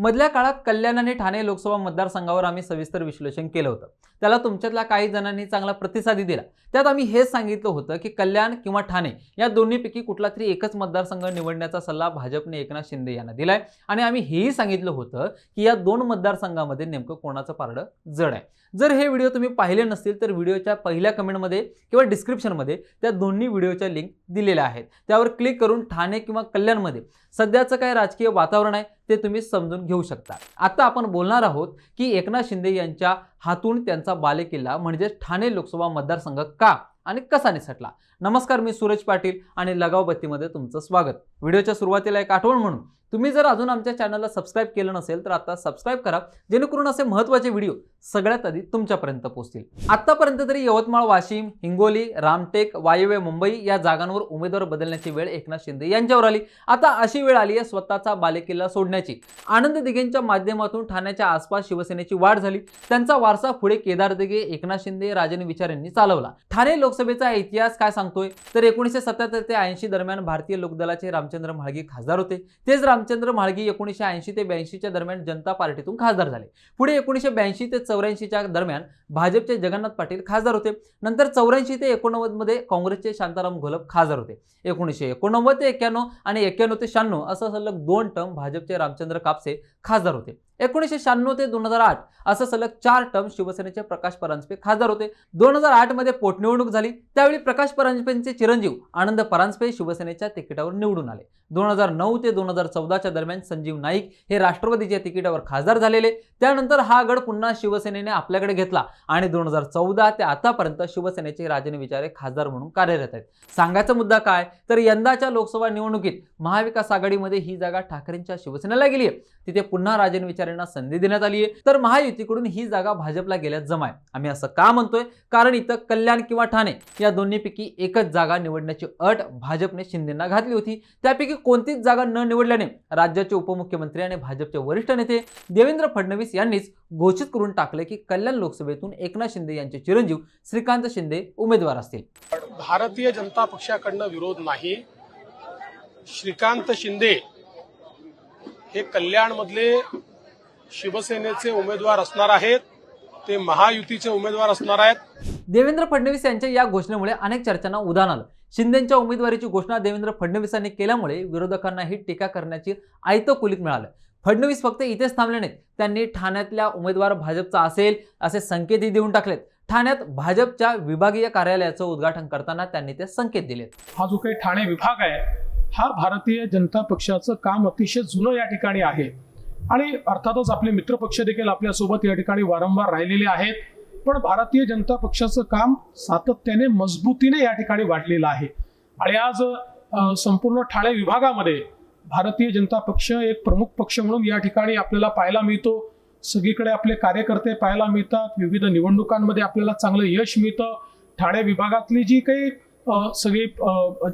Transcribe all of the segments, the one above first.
मधल्या काळात कल्याण आणि ठाणे लोकसभा मतदारसंघावर आम्ही सविस्तर विश्लेषण केलं होतं. त्याला तुमच्यातल्या काही जणांनी चांगला प्रतिसादी दिला. त्यात आम्ही हेच सांगितलं होतं की कल्याण किंवा ठाणे या दोन्हीपैकी कुठला तरी एकच मतदारसंघ निवडण्याचा सल्ला भाजपने एकनाथ शिंदे यांना दिलाय. आणि आम्ही हेही सांगितलं होतं की या दोन मतदारसंघामध्ये नेमकं कोणाचं पारडं जड आहे. जर हे व्हिडिओ तुम्ही पाहिले नसतील तर व्हिडिओच्या पहिल्या कमेंटमध्ये किंवा डिस्क्रिप्शनमध्ये त्या दोन्ही व्हिडिओच्या लिंक दिलेल्या आहेत. त्यावर क्लिक करून ठाणे किंवा कल्याणमध्ये. सध्याचं काय राजकीय वातावरण आहे ते तुम्ही समजून घेऊ शकता. आता आपण बोलणार आहोत की एकनाथ शिंदे यांच्या हातून त्यांचा बालेकिल्ला म्हणजे ठाणे लोकसभा मतदारसंघ का आणि कसा निसटला नमस्कार मी सूरज पाटील आणि लगाव बत्तीमध्ये तुमचं स्वागत. व्हिडिओच्या सुरुवातीला एक आठवण म्हणून तुम्ही जर अजून आमच्या चॅनलला सबस्क्राईब केलं नसेल तर आता सबस्क्राईब करा जेणेकरून असे महत्त्वाचे व्हिडिओ सगळ्यात आधी तुमच्यापर्यंत पोहोचतील. आतापर्यंत तरी यवतमाळ वाशिम हिंगोली रामटेक वायव्य मुंबई या जागांवर उमेदवार बदलण्याची वेळ एकनाथ शिंदे यांच्यावर आली. आता अशी वेळ आली आहे स्वतःचा बालेकिल्ला सोडण्याची. आनंद दिघेंच्या माध्यमातून ठाण्याच्या आसपास शिवसेनेची वाढ झाली. त्यांचा वारसा पुढे केदार दिघे एकनाथ शिंदे राजन विचार यांनी चालवला. ठाणे लोकसभेचा इतिहास काय सांगतोय? तर एकोणीसशे सत्याहत्तर ते ऐंशी दरम्यान भारतीय लोकदलाचे रामचंद्र म्हाळगी खासदार होते. तेच रामचंद्र म्हाळगी एकोणीसशे ऐंशी ते ब्याऐंशीच्या दरम्यान जनता पार्टीतून खासदार झाले. पुढे एकोणीसशे ब्याऐंशी ते चौऱ्याऐंशीच्या दरम्यान भाजपचे जगन्नाथ पाटील खासदार होते. नंतर चौऱ्याऐंशी ते एकोणनव्वदमध्ये काँग्रेसचे शांताराम घोलप खासदार होते. एकोणीसशे एकोणनव्वद ते एक्क्याण्णव आणि एक्क्याण्णव ते शहाण्णव असं सलग दोन टर्म भाजपचे रामचंद्र कापसे खासदार होते. एकोणीसशे शहाण्णव ते दोन हजार आठ असं सलग चार टर्म शिवसेनेचे प्रकाश परांजपे खासदार होते. दोन हजार आठमध्ये पोटनिवडणूक झाली. त्यावेळी प्रकाश परांजपेंचे चिरंजीव आनंद परांजपे शिवसेनेच्या तिकिटावर निवडून आले. दोन हजार नऊ ते दोन हजार चौदाच्या दरम्यान संजीव नाईक हे राष्ट्रवादीच्या तिकिटावर खासदार झालेले. त्यानंतर हा गड पुन्हा शिवसेनेने आपल्याकडे घेतला आणि दोन हजार चौदा ते आतापर्यंत शिवसेनेचे राजन विचारे खासदार म्हणून कार्यरत आहेत. सांगायचा मुद्दा काय? तर यंदाच्या लोकसभा निवडणुकीत महाविकास आघाडीमध्ये ही जागा ठाकरेंच्या शिवसेनेला गेली आहे तिथे पुन्हा राजन विचारेंना संधी देण्यात आली आहे तर महायुतीकडून ही जागा भाजपला गेल्यात जमाय. आम्ही असं का म्हणतोय? कारण इथं कल्याण किंवा ठाणे या दोन्हीपैकी एकच जागा निवडण्याची अट भाजपने शिंदेना घातली होती. त्यापैकी कोणतीच जागा न निवडल्याने राज्याचे उपमुख्यमंत्री आणि भाजपचे वरिष्ठ नेते देवेंद्र फडणवीस यांनीच घोषित करून टाकले की कल्याण लोकसभेतून एकनाथ शिंदे यांचे चिरंजीव श्रीकांत शिंदे उमेदवार असतील. भारतीय जनता पक्षाकडनं विरोध नाही. श्रीकांत शिंदे हे कल्याणमधले शिवसेनेचे उमेदवार असणार आहेत ते महायुतीचे उमेदवार असणार आहेत. देवेंद्र फडणवीस यांच्या या घोषणेमुळे अनेक चर्चांना उधाण आलं. शिंदेच्या उमेदवारीची घोषणा देवेंद्र फडणवीसांनी केल्यामुळे विरोधकांनाही टीका करण्याची आयतं कुलीत मिळालं. फडणवीस फक्त इथेच थांबले नाहीत. त्यांनी ठाण्यातल्या उमेदवार भाजपचा असेल असे संकेतही देऊन टाकलेत. ठाण्यात भाजपच्या विभागीय कार्यालयाचं उद्घाटन करताना त्यांनी ते संकेत दिलेत. हा जो काही ठाणे विभाग आहे हा भारतीय जनता पक्षाचं काम अतिशय जुनं या ठिकाणी आहे. आणि अर्थातच आपले मित्रपक्ष देखील आपल्यासोबत या ठिकाणी वारंवार राहिलेले आहेत. पण भारतीय जनता पक्षाचं काम सातत्याने मजबूतीने या ठिकाणी वाढलेलं आहे. आणि आज संपूर्ण ठाणे विभागामध्ये भारतीय जनता पक्ष एक प्रमुख पक्ष म्हणून या ठिकाणी आपल्याला पाहायला मिळतो. सगळीकडे आपले कार्यकर्ते पाहायला मिळतात. विविध निवडणुकांमध्ये आपल्याला चांगलं यश मिळतं. ठाणे विभागातली जी काही सगळी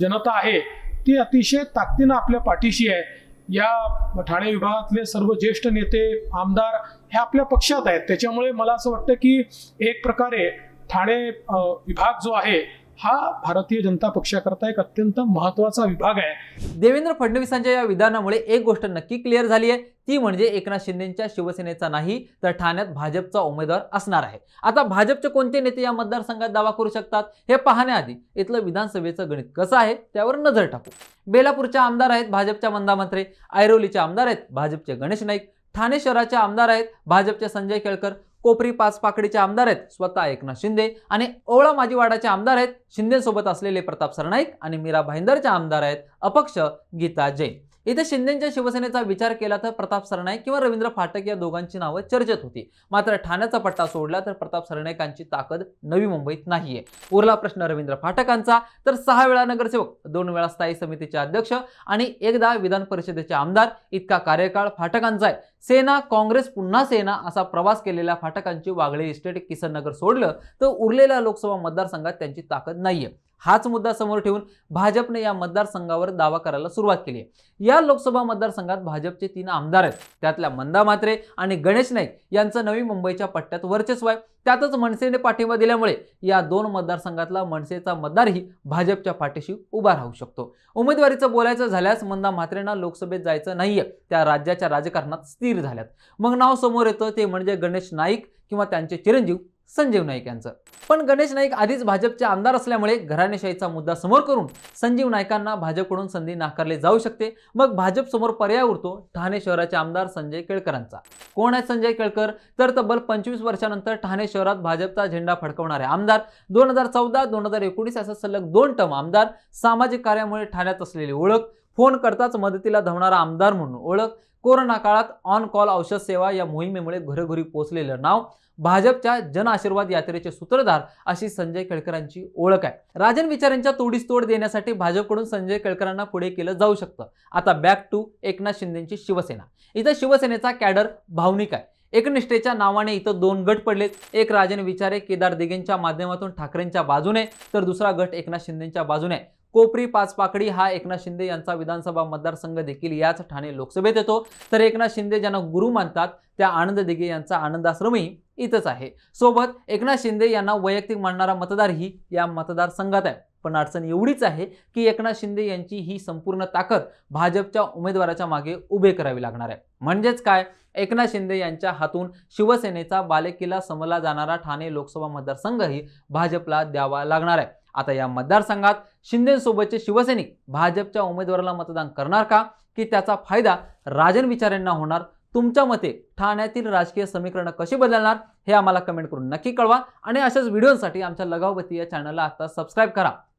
जनता आहे ती अतिशय ताकदीनं आपल्या पाठीशी आहे. या ठाणे विभागातले सर्व ज्येष्ठ नेते आमदार हे आपल्या पक्षात आहेत. त्याच्यामुळे मला असं वाटतं की एक प्रकारे ठाणे विभाग जो आहे हा भारतीय जनता पक्षाकरता एक अत्यंत महत्त्वाचा विभाग आहे. देवेंद्र फडणवीसांच्या या विधानामुळे एक गोष्ट नक्की क्लिअर झाली आहे. ती म्हणजे एकनाथ शिंदेच्या शिवसेनेचा नाही तर ठाण्यात भाजपचा उमेदवार असणार आहे. आता भाजपचे कोणते नेते या मतदारसंघात दावा करू शकतात? हे पाहण्याआधी इथलं विधानसभेचं गणित कसं आहे त्यावर नजर टाकू. बेलापूरच्या आमदार आहेत भाजपच्या मंदा मंत्रे ऐरोलीचे आमदार आहेत भाजपचे गणेश नाईक ठाणे शहराचे आमदार आहेत भाजपचे संजय केळकर कोपरी पाच पाकडीचे आमदार आहेत स्वतः एकनाथ शिंदे आणि ओवळा माजीवाडाचे आमदार आहेत शिंदेसोबत असलेले प्रताप सरनाईक आणि मीरा भाईंदरचे आमदार आहेत अपक्ष गीता जैन. इथे शिंदेच्या शिवसेनेचा विचार केला तर प्रताप सरनाईक किंवा रवींद्र फाटक या दोघांची नावं चर्चेत होती. मात्र ठाण्याचा पट्टा सोडला तर प्रताप सरनाईकांची ताकद नवी मुंबईत नाहीये. उरला प्रश्न रवींद्र फाटकांचा. तर सहा वेळा नगरसेवक दोन वेळा स्थायी समितीचे अध्यक्ष आणि एकदा विधान परिषदेचे आमदार इतका कार्यकाळ फाटकांचा आहे. सेना काँग्रेस पुन्हा सेना असा प्रवास केलेल्या फाटकांची वागळे इस्टेट किसन नगर सोडलं तर उरलेल्या लोकसभा मतदारसंघात त्यांची ताकद नाहीये. हाच मुद्दा समोर ठेवून भाजपने या मतदारसंघावर दावा करायला सुरुवात केली आहे. या लोकसभा मतदारसंघात भाजपचे तीन आमदार आहेत. त्यातल्या मंदा म्हात्रे आणि गणेश नाईक यांचं नवी मुंबईच्या पट्ट्यात वर्चस्व आहे. त्यातच मनसेने पाठिंबा दिल्यामुळे या दोन मतदारसंघातला मनसेचा मतदारही भाजपच्या पाठीशी उभा राहू शकतो. उमेदवारीचं बोलायचं झाल्यास मंदा म्हात्रेंना लोकसभेत जायचं नाहीये. त्या राज्याच्या राजकारणात स्थिर झाल्यात. मग नाव समोर येतं ते म्हणजे गणेश नाईक किंवा त्यांचे चिरंजीव संजीव नाईक यांचं. पण गणेश नाईक आधीच भाजपचे आमदार असल्यामुळे घराणेशाहीचा मुद्दा समोर करून संजीव नाईकांना भाजपकडून संधी नाकारली जाऊ शकते. मग भाजप समोर पर्याय उरतो ठाणे शहराचे आमदार संजय केळकरांचा. कोण आहे संजय केळकर? तर तब्बल पंचवीस वर्षानंतर ठाणे शहरात भाजपचा झेंडा फडकवणारे आमदार दोन हजार चौदा दोन हजार एकोणीस असा सलग दोन टर्म आमदार सामाजिक कार्यामुळे ठाण्यात असलेली ओळख फोन करताच मदतीला धावणारा आमदार म्हणून ओळख कोरोना काळात ऑन कॉल औषध सेवा या मोहिमेमुळे घरोघरी पोहोचलेलं नाव भाजपच्या जन आशीर्वाद यात्रेचे सूत्रधार अशी संजय केळकरांची ओळख आहे. राजन विचारांच्या तोडीस तोड देण्यासाठी भाजपकडून संजय केळकरांना पुढे केलं जाऊ शकतं. आता बॅक टू एकनाथ शिंदेची शिवसेना. इथं शिवसेनेचा कॅडर भावनिक आहे. एकनिष्ठेच्या नावाने इथं दोन गट पडलेत. एक राजन विचारे केदार दिगेंच्या माध्यमातून ठाकरेंच्या बाजूने तर दुसरा गट एकनाथ शिंदेच्या बाजूने आहे. कोपरी पाचपाकडी हा एकनाथ शिंदे यांचा विधानसभा मतदारसंघ देखील याच ठाणे लोकसभेत येतो. तर एकनाथ शिंदे ज्यांना गुरु मानतात त्या आनंद दिघे यांचा आनंदाश्रमही इथंच आहे. सोबत एकनाथ शिंदे यांना वैयक्तिक मानणारा मतदारही या मतदारसंघात आहे. पण अडचण एवढीच आहे की एकनाथ शिंदे यांची ही संपूर्ण ताकद भाजपच्या उमेदवाराच्या मागे उभे करावी लागणार आहे. म्हणजेच काय? एकनाथ शिंदे यांच्या हातून शिवसेनेचा बालेकिल्ला समला जाणारा ठाणे लोकसभा मतदारसंघही भाजपला द्यावा लागणार आहे. आता या मतदारसंघात शिंदेसोबतचे शिवसैनिक भाजपच्या उमेदवाराला मतदान करणार का? की त्याचा फायदा राजन विचारेंना होणार? तुमच्या मते ठाण्यातील राजकीय समीकरणं कशी बदलणार? हे आम्हाला कमेंट करून नक्की कळवा आणि अशाच व्हिडिओसाठी आमच्या लगावबत्ती या चॅनलला आता सबस्क्राईब करा.